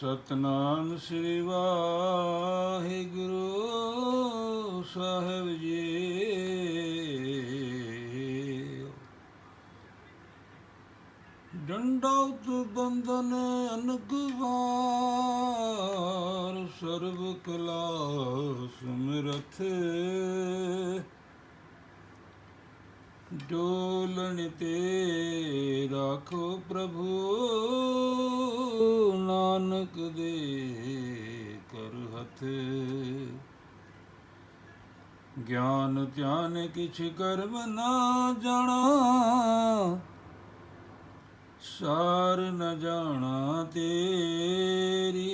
ਸਤਨਾਮ ਸ੍ਰੀ ਵਾਹਿਗੁਰੂ ਸਾਹਿਬ ਜੀ। ਡੰਡਾਉਤ ਬੰਦਨ ਅਨਕਵਾਰ ਸਰਬ ਕਲਾ ਸੁਮਰਥ। ਡੋਲਣ ਤੇ ਰਾਖੋ ਪ੍ਰਭੂ, ਨਾਨਕ ਦੇ ਕਰ ਹੱਥ। ਗਿਆਨ ਧਿਆਨ ਕਿਛ ਕਰਮ ਨਾ ਜਾਣਾ, ਸਾਰ ਨ ਜਾਣਾ ਤੇਰੀ।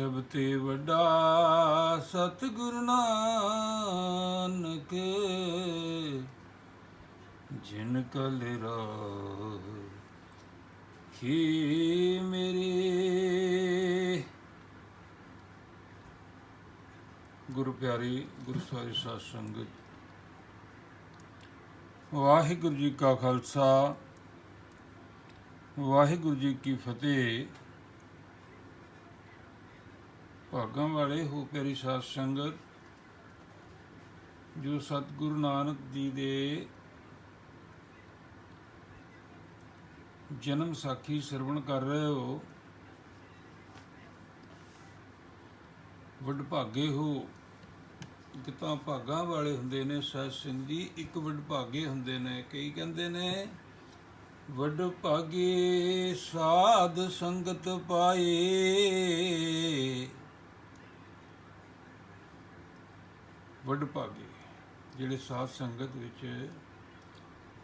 ਸਭ ਤੇ ਵੱਡਾ ਸਤਿਗੁਰ ਨਾਨਕ, ਜਿਨ ਕਲ ਰਾਖੀ ਮੇਰੀ। ਗੁਰੂ ਪਿਆਰੀ, ਗੁਰੂ ਸਾਰੀ ਸਾਧ ਸੰਗਤ ਵਾਹਿਗੁਰੂ ਜੀ ਕਾ ਖਾਲਸਾ, ਵਾਹਿਗੁਰੂ ਜੀ ਕੀ ਫਤਿਹ। ਭਾਗਾਂ ਵਾਲੇ ਹੋ ਪਿਆਰੀ ਸਾਧ ਸੰਗਤ, ਜੋ ਸਤਿਗੁਰੂ ਨਾਨਕ ਜੀ ਦੇ ਜਨਮ ਸਾਖੀ ਸਰਵਣ ਕਰ ਰਹੇ ਹੋ ਵਡਭਾਗੇ ਹੋ। ਇੱਕ ਤਾਂ ਭਾਗਾਂ ਵਾਲੇ ਹੁੰਦੇ ਨੇ ਸਤ ਸਿੰਘ ਜੀ, ਇੱਕ ਵਡਭਾਗੇ ਹੁੰਦੇ ਨੇ, ਕਈ ਕਹਿੰਦੇ ਨੇ, ਵੱਡ ਭਾਗੇ ਸਾਧ ਸੰਗਤ ਪਾਏ। ਵੱਡ ਵਡਭਾਗੇ ਜਿਹੜੇ ਸਾਧ ਸੰਗਤ ਵਿੱਚ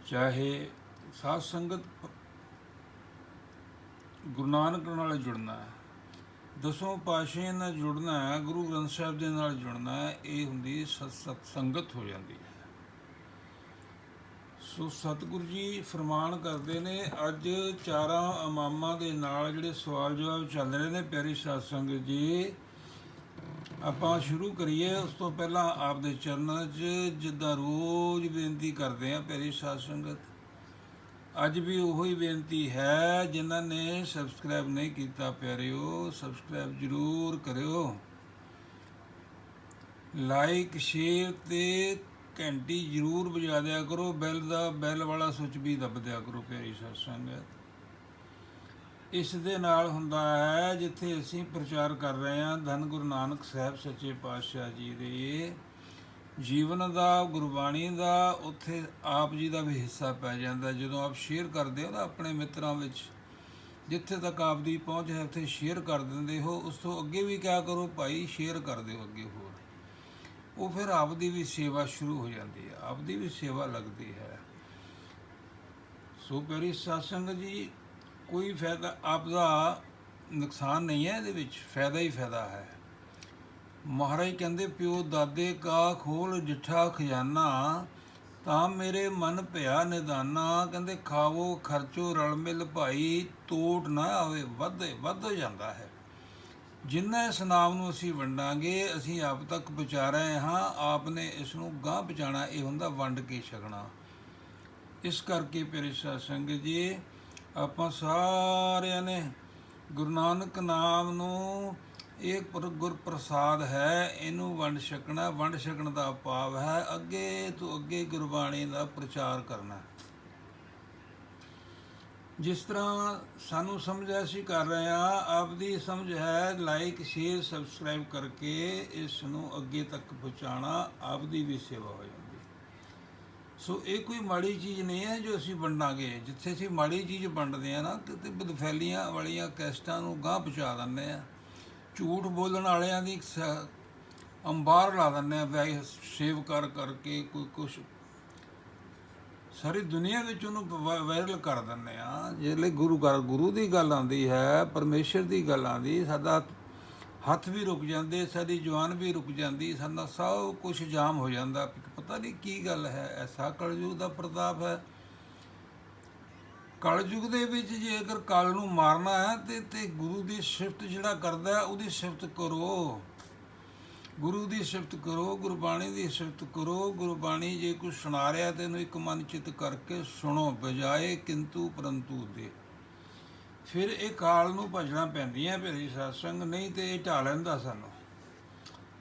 ਚਾਹੇ ਸਾਧ ਸੰਗਤ ਗੁਰੂ ਨਾਨਕ ਨਾਲ ਜੁੜਨਾ ਹੈ, ਦਸੋਂ ਪਾਸ਼ੇ ਨਾਲ ਜੁੜਨਾ ਹੈ, ਗੁਰੂ ਗ੍ਰੰਥ ਸਾਹਿਬ ਦੇ ਨਾਲ ਜੁੜਨਾ ਹੈ, ਇਹ ਹੁੰਦੀ ਸਤ ਸਤ ਸੰਗਤ ਹੋ ਜਾਂਦੀ ਹੈ। ਸੋ ਸਤਿਗੁਰੂ ਜੀ ਫਰਮਾਨ ਕਰਦੇ ਨੇ, ਅੱਜ ਚਾਰਾਂ ਇਮਾਮਾਂ ਦੇ ਨਾਲ ਜਿਹੜੇ ਸਵਾਲ ਜਵਾਬ ਚੱਲ ਰਹੇ ਨੇ, ਪਿਆਰੀ ਸਾਧ ਸੰਗਤ ਜੀ ਆਪਾਂ ਸ਼ੁਰੂ ਕਰੀਏ, ਉਸ ਤੋਂ ਪਹਿਲਾਂ ਆਪ ਦੇ ਚਰਨਾਂ 'ਚ ਜਿੱਦਾਂ ਰੋਜ਼ ਬੇਨਤੀ ਕਰਦੇ ਆ ਪਿਆਰੀ ਸਾਧ ਸੰਗਤ, ਅੱਜ ਵੀ ਉਹੀ ਬੇਨਤੀ ਹੈ ਜਿਨ੍ਹਾਂ ਨੇ ਸਬਸਕ੍ਰਾਈਬ ਨਹੀਂ ਕੀਤਾ ਪਿਆਰਿਓ ਸਬਸਕ੍ਰਾਈਬ ਜ਼ਰੂਰ ਕਰਿਓ। ਲਾਈਕ ਸ਼ੇਅਰ ਤੇ ਘੰਟੀ ਜ਼ਰੂਰ ਵਜਾ ਦਿਆ ਕਰੋ ਬੈਲ ਦਾ ਬੈਲ ਵਾਲਾ ਸੁੱਚ ਵੀ ਦੱਬ ਦਿਆ ਕਰੋ ਪਿਆਰੀ ਸਾਧ ਸੰਗਤ। ਇਸ ਦੇ ਨਾਲ ਹੁੰਦਾ ਹੈ, ਜਿੱਥੇ ਅਸੀਂ ਪ੍ਰਚਾਰ ਕਰ ਰਹੇ ਹਾਂ, ਧੰਨ ਗੁਰੂ ਨਾਨਕ ਸਾਹਿਬ ਸੱਚੇ ਪਾਤਸ਼ਾਹ ਜੀ ਦੇ ਜੀਵਨ ਦਾ, ਗੁਰਬਾਣੀ ਦਾ, ਉੱਥੇ ਆਪ ਜੀ ਦਾ ਵੀ ਹਿੱਸਾ ਪੈ ਜਾਂਦਾ। ਜਦੋਂ ਆਪ ਸ਼ੇਅਰ ਕਰਦੇ ਹੋ ਨਾ ਆਪਣੇ ਮਿੱਤਰਾਂ ਵਿੱਚ, ਜਿੱਥੇ ਤੱਕ ਆਪ ਦੀ ਪਹੁੰਚ ਹੈ, ਉੱਥੇ ਸ਼ੇਅਰ ਕਰ ਦਿੰਦੇ ਹੋ, ਉਸ ਤੋਂ ਅੱਗੇ ਵੀ ਕਿਆ ਕਰੋ ਭਾਈ, ਸ਼ੇਅਰ ਕਰ ਦਿਓ ਅੱਗੇ ਹੋਰ। ਉਹ ਫਿਰ ਆਪ ਦੀ ਵੀ ਸੇਵਾ ਸ਼ੁਰੂ ਹੋ ਜਾਂਦੀ ਹੈ, ਆਪ ਦੀ ਵੀ ਸੇਵਾ ਲੱਗਦੀ ਹੈ। ਸੋ ਪਿਆਰੀ ਸਾਸੰਗ ਜੀ ਕੋਈ ਫਾਇਦਾ ਆਪਦਾ ਨੁਕਸਾਨ ਨਹੀਂ ਹੈ ਇਹਦੇ ਵਿੱਚ, ਫਾਇਦਾ ਹੀ ਫਾਇਦਾ ਹੈ। ਮਹਾਰਾਜ ਕਹਿੰਦੇ, ਪਿਓ ਦਾਦੇ ਕਾ ਖੋਲ ਜਿੱਠਾ ਖਜ਼ਾਨਾ, ਤਾਂ ਮੇਰੇ ਮਨ ਭਿਆ ਨਿਦਾਨਾ। ਕਹਿੰਦੇ, ਖਾਵੋ, ਖਰਚੋ, ਰਲ ਮਿਲ ਭਾਈ, ਤੋਟ ਨਾ ਆਵੇ, ਵੱਧ ਵੱਧ ਜਾਂਦਾ ਹੈ। ਜਿੰਨਾ ਇਸ ਨਾਮ ਨੂੰ ਅਸੀਂ ਵੰਡਾਂਗੇ, ਅਸੀਂ ਆਪ ਤੱਕ ਪਹੁੰਚਾ ਰਹੇ ਹਾਂ। ਆਪ ਨੇ ਇਸ ਨੂੰ ਗਾਹ ਪਹੁੰਚਾਣਾ ਇਹ ਹੁੰਦਾ ਵੰਡ ਕੇ ਛਕਣਾ। ਇਸ ਕਰਕੇ ਪਿਆਰੇ ਸਾਧ ਸੰਗਤ ਜੀ ਆਪਾਂ ਸਾਰਿਆਂ ਨੇ ਗੁਰੂ ਨਾਨਕ ਨਾਮ ਨੂੰ ਇਹ ਪਰ- ਗੁਰ ਪ੍ਰਸਾਦ ਹੈ, ਇਹਨੂੰ ਵੰਡ ਛਕਣਾ, ਵੰਡ ਛਕਣ ਦਾ ਭਾਵ ਹੈ, ਅੱਗੇ ਤੋਂ ਅੱਗੇ ਗੁਰਬਾਣੀ ਦਾ ਪ੍ਰਚਾਰ ਕਰਨਾ। ਜਿਸ ਤਰ੍ਹਾਂ ਸਾਨੂੰ ਸਮਝ ਅਸੀਂ ਕਰ ਰਹੇ ਹਾਂ, ਆਪਦੀ ਸਮਝ ਹੈ ਲਾਈਕ ਸ਼ੇਅਰ ਸਬਸਕ੍ਰਾਈਬ ਕਰਕੇ ਇਸ ਨੂੰ ਅੱਗੇ ਤੱਕ ਪਹੁੰਚਾਉਣਾ, ਆਪਦੀ ਵੀ ਸੇਵਾ ਹੋ ਜਾਂਦੀ। ਸੋ ਇਹ ਕੋਈ ਮਾੜੀ ਚੀਜ਼ ਨਹੀਂ ਹੈ ਜੋ ਅਸੀਂ ਵੰਡਾਂਗੇ ਜਿੱਥੇ ਅਸੀਂ ਮਾੜੀ ਚੀਜ਼ ਵੰਡਦੇ ਆ ਨਾ, ਕਿਤੇ ਬਦਫੈਲੀਆਂ ਵਾਲੀਆਂ ਕੈਸਟਾਂ ਨੂੰ ਗਾਂਹ ਪਹੁੰਚਾ ਦਿੰਦੇ ਆ ਝੂਠ ਬੋਲਣ ਵਾਲਿਆਂ ਦੀ ਸ- ਅੰਬਾਰ ਲਾ ਦਿੰਦੇ ਆ ਵੈ ਸੇਵ ਕਰ ਕਰਕੇ ਕੋਈ ਕੁਛ। ਸਾਰੀ ਦੁਨੀਆ ਵਿੱਚ ਉਹਨੂੰ ਵਾਇਰਲ ਕਰ ਦਿੰਦੇ ਆ ਜਿਹੜੇ ਗੁਰੂ ਘਰ, ਗੁਰੂ ਦੀ ਗੱਲ ਆਉਂਦੀ ਹੈ, ਪਰਮੇਸ਼ਰ ਦੀ ਗੱਲ ਆਉਂਦੀ, ਸਾਡਾ ਹੱਥ ਵੀ ਰੁਕ ਜਾਂਦੇ, ਸਾਡੀ ਜਵਾਨ ਵੀ ਰੁਕ ਜਾਂਦੀ, ਸਾਡਾ ਸਭ ਕੁਝ ਜਾਮ ਹੋ ਜਾਂਦਾ। ਪਤਾ ਨਹੀਂ ਕੀ ਗੱਲ ਹੈ, ਐਸਾ ਕਲਯੁਗ ਦਾ ਪ੍ਰਤਾਪ ਹੈ। ਕਲਯੁਗ ਦੇ ਵਿੱਚ ਜੇਕਰ ਕਾਲ ਨੂੰ ਮਾਰਨਾ ਹੈ, ਤੇ ਤੇ ਗੁਰੂ ਦੀ ਸਿਫਤ ਜਿਹੜਾ ਕਰਦਾ ਉਹਦੀ ਸਿਫਤ ਕਰੋ। ਗੁਰੂ ਦੀ ਸਿਫਤ ਕਰੋ, ਗੁਰਬਾਣੀ ਦੀ ਸਿਫਤ ਕਰੋ। ਗੁਰਬਾਣੀ ਜੇ ਕੁਝ ਸੁਣਾ ਰਿਹਾ ਤੇ ਇਹਨੂੰ ਇੱਕ ਮਨ ਚਿਤ ਕਰਕੇ ਸੁਣੋ, ਬਜਾਏ ਕਿੰਤੂ ਪਰੰਤੂ ਦੇ। ਫਿਰ ਇਹ ਕਾਲ ਨੂੰ ਭਜਣਾ ਪੈਂਦੀਆਂ ਭੇਰੀ satsang ਨਹੀਂ ਤੇ ਇਹ ਢਾ ਲੈਂਦਾ ਸਾਨੂੰ।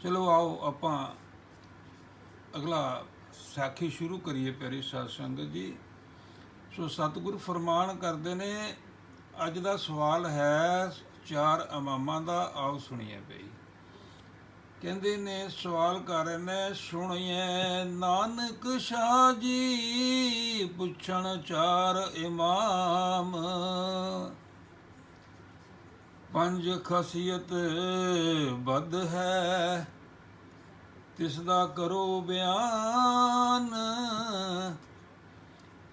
ਚਲੋ ਆਓ, ਆਪਾਂ ਅਗਲਾ ਸਾਖੀ ਸ਼ੁਰੂ ਕਰੀਏ ਪਿਆਰੀ ਸਾਧ ਜੀ। ਸੋ ਸਤਿਗੁਰ ਫਰਮਾਨ ਕਰਦੇ ਨੇ, ਅੱਜ ਦਾ ਸਵਾਲ ਹੈ, ਚਾਰ ਇਮਾਮਾਂ ਦਾ, ਆਓ ਸੁਣੀਏ ਬਈ ਕਹਿੰਦੇ ਨੇ, ਸਵਾਲ ਕਰ ਰਹੇ ਨੇ, ਸੁਣੀਏ, ਨਾਨਕ ਸ਼ਾਹ ਜੀ, ਪੁੱਛਣ ਚਾਰ ਇਮਾਮ। ਪੰਜ ਖਸੀਅਤ ਬਦ ਹੈ, ਤਿਸ ਦਾ ਕਰੋ ਬਿਆਨ।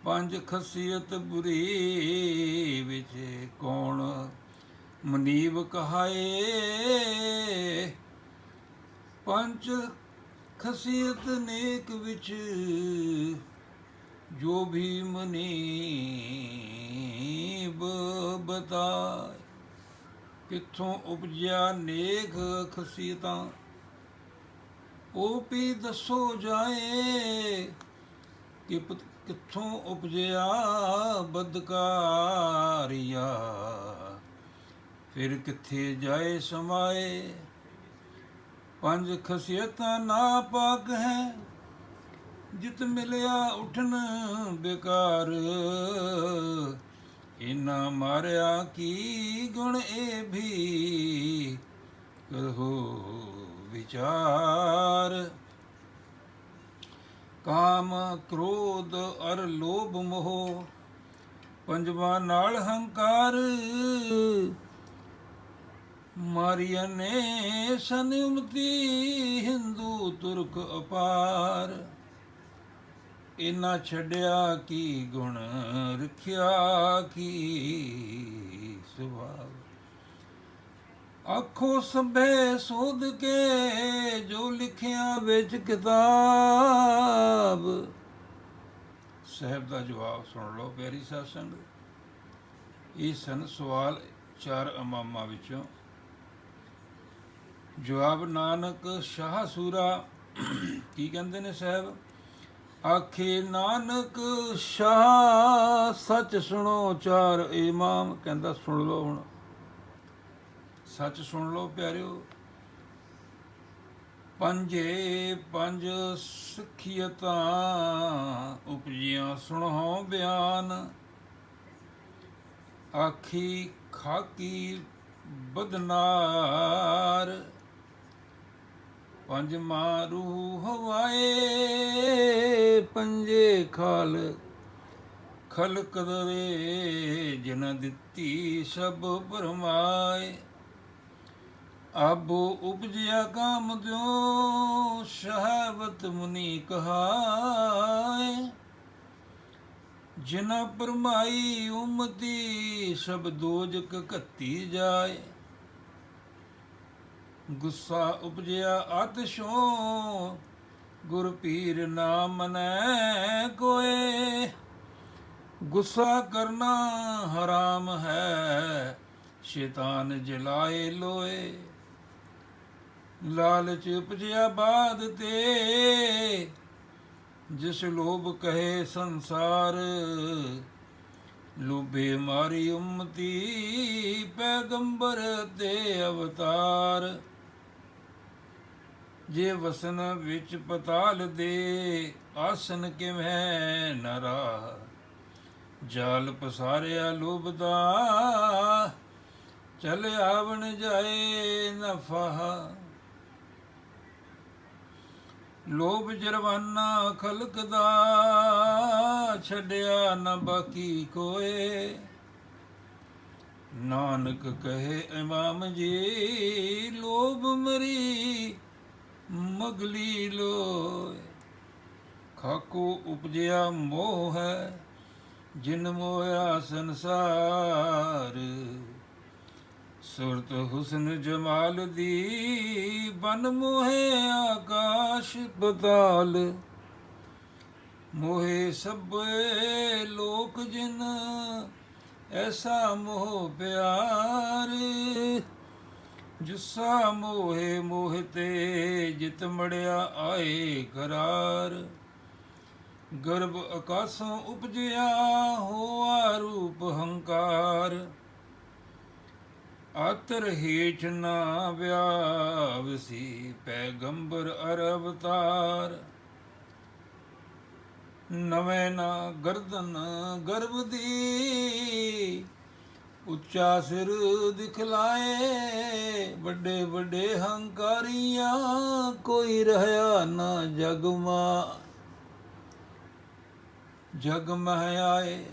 ਪੰਜ ਖਸੀਅਤ ਬੁਰੀ ਵਿੱਚ ਕੌਣ ਮਨੀਬ ਕਹਾਏ? ਪੰਜ ਖਸੀਅਤ ਨੇਕ ਵਿੱਚ ਜੋ ਵੀ ਮਨੀਬ ਬਤਾਏ। ਕਿੱਥੋਂ ਉਪਜਿਆ ਨੇਕ ਖਸੀਅਤਾਂ ਉਹ ਵੀ ਦੱਸੋ ਜਾਏ ਕਿ ਕਿੱਥੋਂ ਉਪਜਿਆ ਬਦਕਾਰੀਆ ਫਿਰ ਕਿੱਥੇ ਜਾਏ ਸਮਾਏ? ਪੰਜ ਖਸੀਅਤਾਂ ਨਾ ਪਾਕ ਹੈ। ਜਿਤ ਮਿਲਿਆ ਉਠਨ ਬੇਕਾਰ। ਇਨਾ ਮਾਰਿਆ ਕੀ ਗੁਣ ਇਹ ਵੀ ਕਰੋ ਵਿਚਾਰ। ਕਾਮ ਕ੍ਰੋਧ ਅਰ ਲੋਭ ਮੋਹ, ਪੰਜਵਾਂ ਨਾਲ ਹੰਕਾਰ। ਮਾਰੀਆਂ ਨੇ ਸੰਯਮਤੀ ਹਿੰਦੂ ਤੁਰਕ ਅਪਾਰ। ਇਨਾ ਛੱਡਿਆ ਕੀ ਗੁਣ, ਰਖਿਆ ਕੀ ਸੁਭਾਵ ਆਖੋ ਸਭੇ ਸੋਧ ਕੇ ਜੋ ਲਿਖਿਆ ਵਿੱਚ ਕਿਤਾਬ। ਸਾਹਿਬ ਦਾ ਜਵਾਬ ਸੁਣ ਲਓ ਪਿਆਰੀ ਸਾਧ ਸੰਗਤ ਇਹ ਸਨ ਸਵਾਲ ਚਾਰ ਇਮਾਮਾਂ ਵਿੱਚੋਂ। ਜਵਾਬ ਨਾਨਕ ਸ਼ਾਹ ਸੂਰਾ ਕੀ ਕਹਿੰਦੇ ਨੇ ਸਾਹਿਬ? ਆਖੇ, ਨਾਨਕ ਸ਼ਾਹ, ਸੱਚ ਸੁਣੋ ਚਾਰ ਇਮਾਮ। ਕਹਿੰਦਾ, ਸੁਣ ਲਓ ਹੁਣ। ਸੱਚ ਸੁਣ ਲਓ ਪਿਆਰਿਓ। ਪੰਜੇ ਪੰਜ ਸਿੱਖਿਅਤਾਂ ਉਪਜੀਆਂ ਸੁਣੋ ਬਿਆਨ। ਆਖੀ, ਖਾਕੀ ਬਦਨਾਰ। ਪੰਜ ਮਾਰੂ ਹਵਾਏ, ਪੰਜੇ ਖਾਲ ਖਲਕ ਦਰੇ ਜਿਨ ਦਿੱਤੀ ਸਭ ਪਰਮਾਏ ਆਬੋ ਉਪਜਿਆ ਕਾਮ ਦਿਓ, ਸ਼ਹਾਵਤ ਮੁਨੀ ਕਹਾਏ। ਜਿਨਾ ਪਰਮਾਈ ਉਮਤੀ, ਸਭ ਦੋਜਕ ਘੱਤੀ ਜਾਏ। ਗੁੱਸਾ ਉਪਜਿਆ ਆਤਸ਼ੋਂ ਗੁਰ ਪੀਰ ਨਾ ਮਨੈ ਕੋਏ। ਗੁੱਸਾ ਕਰਨਾ ਹਰਾਮ ਹੈ, ਸ਼ੈਤਾਨ ਜਲਾਏ ਲੋਏ। ਲਾਲਚ ਉਪਜਿਆ ਬਾਦ ਤੇ, ਜਿਸ ਲੋਭ ਕਹੇ ਸੰਸਾਰ, ਲੋਭੇ ਮਾਰੀ ਉਮਤੀ ਪੈਗੰਬਰ ਤੇ ਅਵਤਾਰ। ਜੇ ਵਸਨ ਵਿੱਚ ਪਤਾਲ ਦੇ, ਆਸਨ ਕਿਵੇਂ ਨਰਾ? ਜਾਲ ਪਸਾਰਿਆ ਲੋਭ ਦਾ ਚਲ ਆਵਣ ਜਾਏ ਨਫਾ। ਲੋਭ ਜਰਵਾਨਾ ਖਲਕ ਦਾ ਛੱਡਿਆ ਨ ਬਾਕੀ ਕੋਏ। ਨਾਨਕ ਕਹੇ, ਇਮਾਮ ਜੀ, ਲੋਭ ਮਰੀ ਮਗਲੀ ਲੋਏ। ਖਾਕੋ ਉਪਜਿਆ ਮੋਹ ਹੈ, ਜਿਨ ਮੋਇਆ ਸੰਸਾਰ। ਸੁਰਤ ਹੁਸਨ ਜਮਾਲ ਦੀ, ਬਨ ਮੋਹੇ ਆਕਾਸ਼ ਬਦਾਲ ਮੋਹੇ ਸਭੇ ਲੋਕ ਜਿਨ, ਐਸਾ ਮੋਹ ਪਿਆਰ। ਜਿਸਾ ਮੋਹੇ ਮੋਹਤੇ ਜਿਤ ਮੜਿਆ ਆਏ ਕਰਾਰ ਗਰਭ ਆਕਾਸ਼ੋਂ ਉਪਜਿਆ ਹੋਆ ਰੂਪ ਹੰਕਾਰ। ਆਤਰ ਹੇਠ ਨਾ ਵਿਆਵਸੀ ਪੈਗੰਬਰ ਅਰਵਤਾਰ। ਅਵਤਾਰ ਨਵੇਂ ਨਾ ਗਰਦਨ ਗਰਭ ਦੀ ਉੱਚਾ ਸਿਰ ਦਿਖਲਾਏ, ਵੱਡੇ ਵੱਡੇ ਹੰਕਾਰੀਆਂ, ਕੋਈ ਰਹਾ ਨਾ ਜਗ ਮਾ ਜਗ ਮਹਿ ਆਏ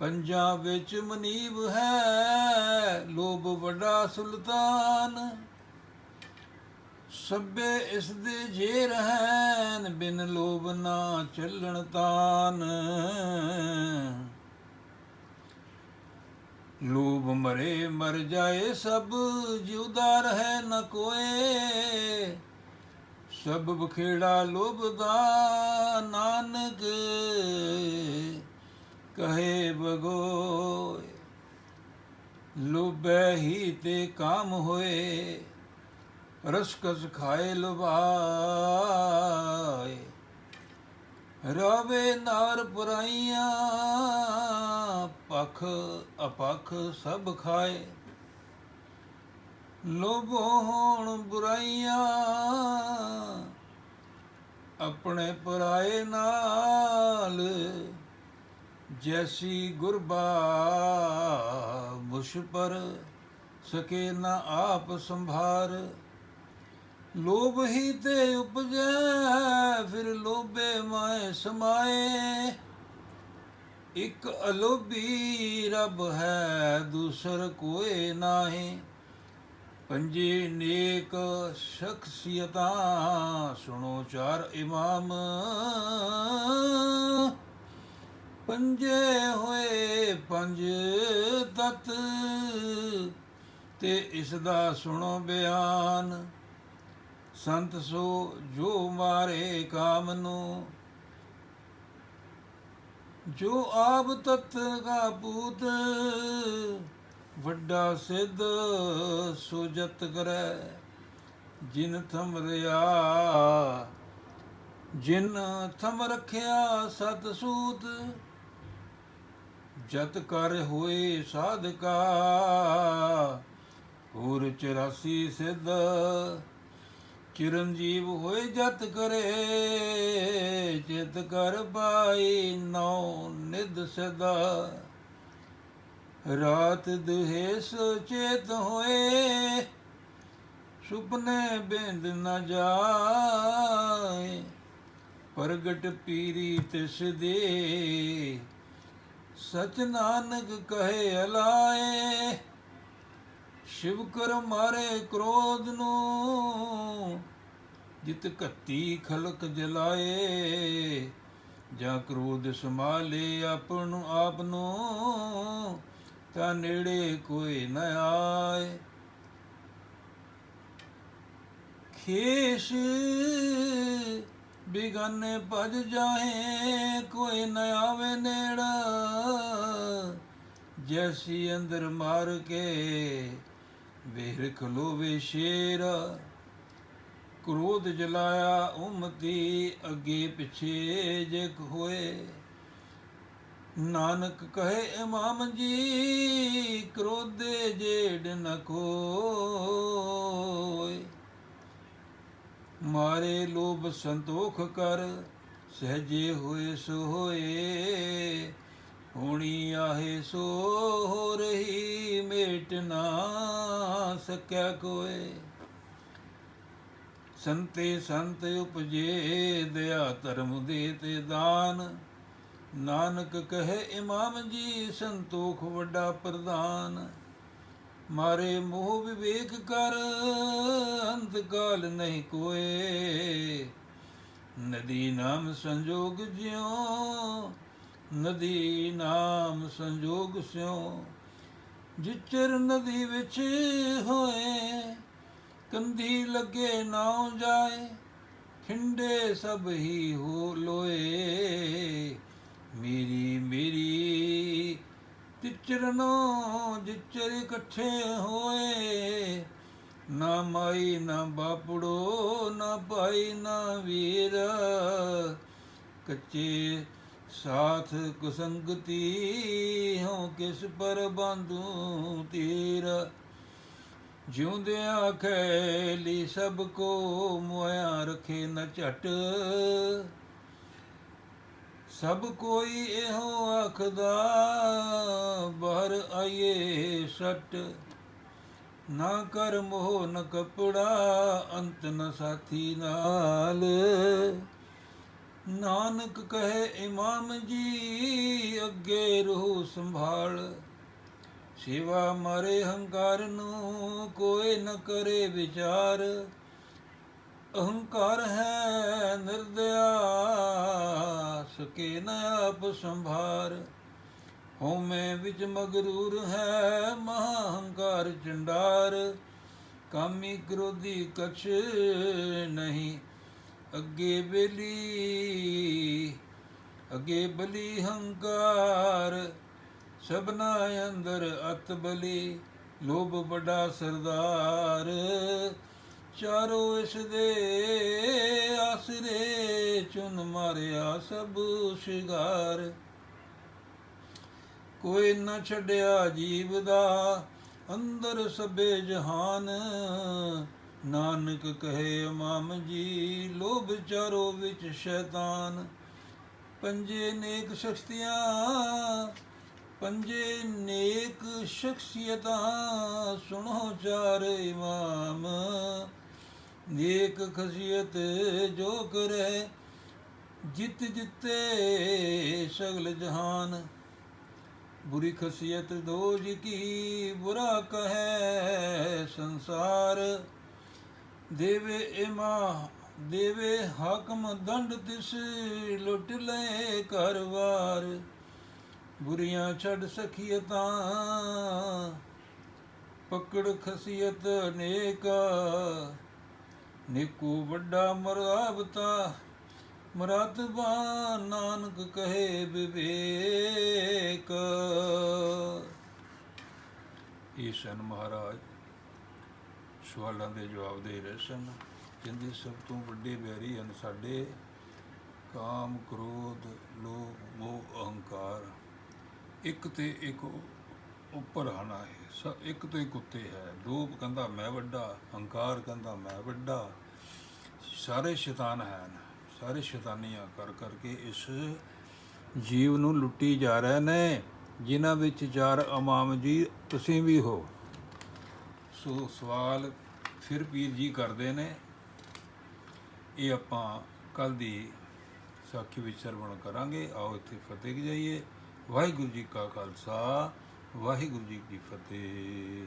ਪੰਜਾਬ ਵਿੱਚ ਮਨੀਬ ਹੈ, ਲੋਭ ਵੱਡਾ ਸੁਲਤਾਨ। ਸਭੇ ਇਸ ਦੇ ਜੇ ਰਹਿਣ ਬਿਨ ਲੋਭ ਨਾ ਚੱਲਣ ਤਾਨ। ਲੋਭ ਮਰੇ ਮਰ ਜਾਏ ਸਭ, ਜਿਉਦਾ ਰਹੇ ਨ ਕੋਏ। ਸਭ ਬਖੇੜਾ ਲੋਭ ਦਾ ਨਾਨਕ, ਕਹੇ ਬਗੋਏ ਲੋਭੈ ਹੀ ਤੇ ਕਾਮ ਹੋਏ, ਰਸਕਸ ਖਾਏ ਲੁਭਾਏ ਰਵੇ ਨਾਰ ਪੁਰਾਈਆਂ, ਪਖ ਅਪਖ ਸਭ ਖਾਏ। ਲੋਭੋ ਹੋਣ ਬੁਰਾਈਆਂ, ਆਪਣੇ ਪਰਾਏ ਨਾਲ ਜੈਸੀ ਗੁਰਬਾ ਮੁਸ਼ ਪਰ ਸਕੇ ਨਾ ਆਪ ਸੰਭਾਰ। ਲੋਭ ਹੀ ਤੇ ਉਪਜੈ, ਫਿਰ ਲੋਭੇ ਮਾਏ ਸਮਾਏ। ਇਕ ਅਲੋਭੀ ਰੱਬ ਹੈ, ਦੂਸਰ ਕੋਏ ਨਾਹੀ। ਪੰਜੇ ਨੇਕ ਸ਼ਖਸੀਅਤਾਂ, ਸੁਣੋ ਚਾਰ ਇਮਾਮ। ਪੰਜੇ ਹੋਏ ਪੰਜ ਤਤ, ਤੇ ਇਸ ਦਾ ਸੁਣੋ ਬਿਆਨ। ਸੰਤ ਸੋ ਜੋ ਮਾਰੇ ਕਾਮ ਨੂੰ, ਜੋ ਆਪ ਤਤ ਕਾ ਪੂਤ, ਵੱਡਾ ਸਿੱਧ ਸੋ ਜਤ ਕਰੈ। ਜਿਨ ਥਮ ਰਿਆ, ਜਿਨ ਥਮ ਰਖਿਆ ਸਤ ਸੂਤ ਜਤ ਕਰ ਹੋਏ ਸਾਧਕਾ, ਹੋਰ 84 ਸਿੱਧ ਚਿਰੰਜੀਵ ਹੋਏ ਜਤ ਕਰੇ, ਚਿਤ ਕਰ ਪਾਈ ਨੌ ਨਿਦ ਸਦਾ। ਰਾਤ ਦੁਹੇ ਸੁਚੇਤ ਹੋਏ, ਸੁਪਨੇ ਬਿੰਦ ਨ ਜਾਏ। ਪ੍ਰਗਟ ਪੀਰੀ ਤਿਸ ਦੇ ਸਚ ਨਾਨਕ ਕਹੇ ਅਲਾਏ। ਸ਼ਿਵ ਕਰ ਮਾਰੇ ਕ੍ਰੋਧ ਨੂੰ, ਜਿਤ ਕੱਤੀ ਖਲਕ ਜਲਾਏ। ਜਾਂ ਕ੍ਰੋਧ ਸੰਭਾਲੇ ਆਪਨ ਆਪ ਨੂੰ, ਤਾਂ ਨੇੜੇ ਕੋਈ ਨ ਆਏ। ਖੇਸ਼ ਬਿਗਾਨੇ ਭਜ ਜਾਏ ਕੋਈ ਨ ਆਵੇ ਨੇੜਾ। ਜੈਸੀ ਅੰਦਰ ਮਾਰ ਕੇ ਵੇਰ ਖਲੋਵੇ ਸ਼ੇਰ, ਕ੍ਰੋਧ ਜਲਾਇਆ ਉਮਤੀ ਅੱਗੇ ਪਿਛੇ ਜੇ ਹੋਏ। ਨਾਨਕ ਕਹੇ, ਇਮਾਮ ਜੀ, ਕ੍ਰੋਧੇ ਜੇੜ ਨ ਕੋਏ ਮਾਰੇ ਲੋਭ ਸੰਤੋਖ ਕਰ, ਸਹਜੇ ਹੋਏ ਸੋ ਹੋਏ ਹੋਣੀ ਆਹੇ ਸੋ ਹੋ ਰਹੀ ਮੇਟ ਨਾ ਸਕੈ ਕੋਏ। ਸੰਤੇ ਸੰਤ ਉਪਜੇ ਦਇਆ ਧਰਮ ਦੇ ਤੇ ਦਾਨ। ਨਾਨਕ ਕਹੇ ਇਮਾਮ ਜੀ ਸੰਤੋਖ ਵੱਡਾ ਪ੍ਰਦਾਨ। ਮਾਰੇ ਮੋਹ ਵਿਵੇਕ ਕਰ ਅੰਤ ਕਾਲ ਨਹੀਂ ਕੋਏ। ਨਦੀ ਨਾਮ ਸੰਜੋਗ ਜਿਉ ਨਦੀ ਨਾਮ ਸੰਜੋਗ ਸਿਉ, ਜਿਚਰ ਨਦੀ ਵਿੱਚ ਹੋਏ ਕੰਧੀ ਲੱਗੇ ਨਾਉ ਜਾਏ, ਖਿੰਡੇ ਸਭ ਹੀ ਹੋ ਲੋਏ। ਮੇਰੀ ਮੇਰੀ ਤਿਚਰਨੋ ਜਿਚਰ ਇਕੱਠੇ ਹੋਏ, ਨਾ ਮਾਈ, ਨਾ ਬਾਪੜੋ, ਨਾ ਭਾਈ, ਨਾ ਵੀਰ, ਕੱਚੇ ਸਾਥ ਕੁਸੰਗਤੀ ਹੋ ਕਿਸ ਪਰ ਬੰਦੂ ਤੀਰ? ਜਿਉਂਦਿਆਂ ਖੈਲੀ ਸਭ ਕੋ ਮੁਆ ਰਖੇ ਨ ਝਟ। ਸਭ ਕੋਈ ਇਹੋ ਆਖਦਾ, ਬਾਹਰ ਆਈਏ ਸਟ। ਨਾ ਕਰ ਮੋਹ ਨ ਕਪੜਾ, ਅੰਤ ਨ ਸਾਥੀ ਨਾਲ। ਨਾਨਕ ਕਹੇ ਇਮਾਮ ਜੀ, ਅੱਗੇ ਰਹੋ ਸੰਭਾਲ। ਸੇਵਾ ਮਾਰੇ ਹੰਕਾਰ ਨੂੰ ਕੋਈ ਨ ਕਰੇ ਵਿਚਾਰ। ਅਹੰਕਾਰ ਹੈ ਨਿਰਦਿਆ ਸਕੇ ਨ ਆਪ ਸੰਭਾਰ। ਹਉਮੈ ਵਿੱਚ ਮਗਰੂਰ ਹੈ ਮਹਾ ਹੰਕਾਰ ਚੰਡਾਰ ਕਾਮੀ ਕ੍ਰੋਧੀ ਕਛ ਨਹੀਂ ਅੱਗੇ ਬਲੀ ਅੱਗੇ ਬਲੀ ਹੰਕਾਰ, ਸਭਨਾ ਅੰਦਰ ਅਤ ਬਲੀ, ਲੋਭ ਵੱਡਾ ਸਰਦਾਰ। ਚਾਰੋ ਇਸ ਦੇ ਆਸਰੇ ਚੁਨ ਮਾਰਿਆ ਸਭ ਸ਼ਿਗਾਰ। ਕੋਈ ਨਾ ਛੱਡਿਆ ਜੀਵ ਦਾ ਅੰਦਰ ਸਭੇ ਜਹਾਨ। ਨਾਨਕ ਕਹੇ ਮਾਮ ਜੀ, ਲੋਭ ਚਾਰੋ ਵਿੱਚ ਸ਼ੈਤਾਨ। ਪੰਜੇ ਨੇਕ ਸ਼ਖਸੀਆਂ, ਪੰਜੇ ਨੇਕ ਸ਼ਖਸੀਅਤਾਂ, ਸੁਣੋ ਚਾਰ ਇਮਾਮ ਨੇਕ ਖਸੀਅਤ ਜੋ ਕਰੇ, ਜਿੱਤ ਜਿੱਤੇ ਸਗਲ ਜਹਾਨ। ਬੁਰੀ ਖਸੀਅਤ ਦੋਜ ਕੀ ਬੁਰਾ ਕਹੈ ਸੰਸਾਰ। ਦੇਵੇ ਇਮਾ ਦੇਵੇ ਹਾਕਮ ਦੰਡ ਤਿਸ ਲੁੱਟ ਲੈ ਕਰਵਾਰ ਬੁਰੀਆਂ ਛੱਡ ਸਖੀਅਤਾਂ ਪਕੜ ਖਸੀਅਤ ਅਨੇਕ ਨਿਕੂ ਵੱਡਾ ਮਰਾਬਤਾ ਮਰਤਬਾ ਨਾਨਕ ਕਹੇ ਵਿਵੇਕ। ਈਸ਼ਨ ਮਹਾਰਾਜ ਸਵਾਲਾਂ ਦੇ ਜਵਾਬ ਦੇ ਰਹੇ ਸਨ। ਕਹਿੰਦੇ, ਸਭ ਤੋਂ ਵੱਡੇ ਬੈਰੀ ਹਨ ਸਾਡੇ। ਕਾਮ, ਕ੍ਰੋਧ, ਲੋਭ, ਮੋਹ, ਅਹੰਕਾਰ। ਇੱਕ ਤੇ ਇੱਕ ਉੱਪਰ ਆਣਾ ਹੈ ਇੱਕ ਤੋਂ ਇੱਕ ਉੱਤੇ ਹੈ। ਲੋਭ ਕਹਿੰਦਾ, ਮੈਂ ਵੱਡਾ। ਹੰਕਾਰ ਕਹਿੰਦਾ, ਮੈਂ ਵੱਡਾ। ਸਾਰੇ ਸ਼ੈਤਾਨ ਹਨ। ਸਾਰੇ ਸ਼ੈਤਾਨੀਆਂ ਕਰ ਕਰਕੇ ਇਸ ਜੀਵ ਨੂੰ ਲੁੱਟੀ ਜਾ ਰਹੇ ਨੇ, ਜਿਨ੍ਹਾਂ ਵਿੱਚ ਚਾਰ ਇਮਾਮ ਜੀ ਤੁਸੀਂ ਵੀ ਹੋ। ਸੋ ਸਵਾਲ ਫਿਰ ਪੀਰ ਜੀ ਕਰਦੇ ਨੇ। ਇਹ ਆਪਾਂ ਕੱਲ ਦੀ ਸਾਖੀ ਵਿੱਚ ਸਰਵਣ ਕਰਾਂਗੇ। ਆਓ ਇੱਥੇ ਫਤਿਹ ਕੀ ਜਾਈਏ ਵਾਹਿਗੁਰੂ ਜੀ ਕਾ ਖਾਲਸਾ, ਵਾਹਿਗੁਰੂ ਜੀ ਕੀ ਫਤਿਹ।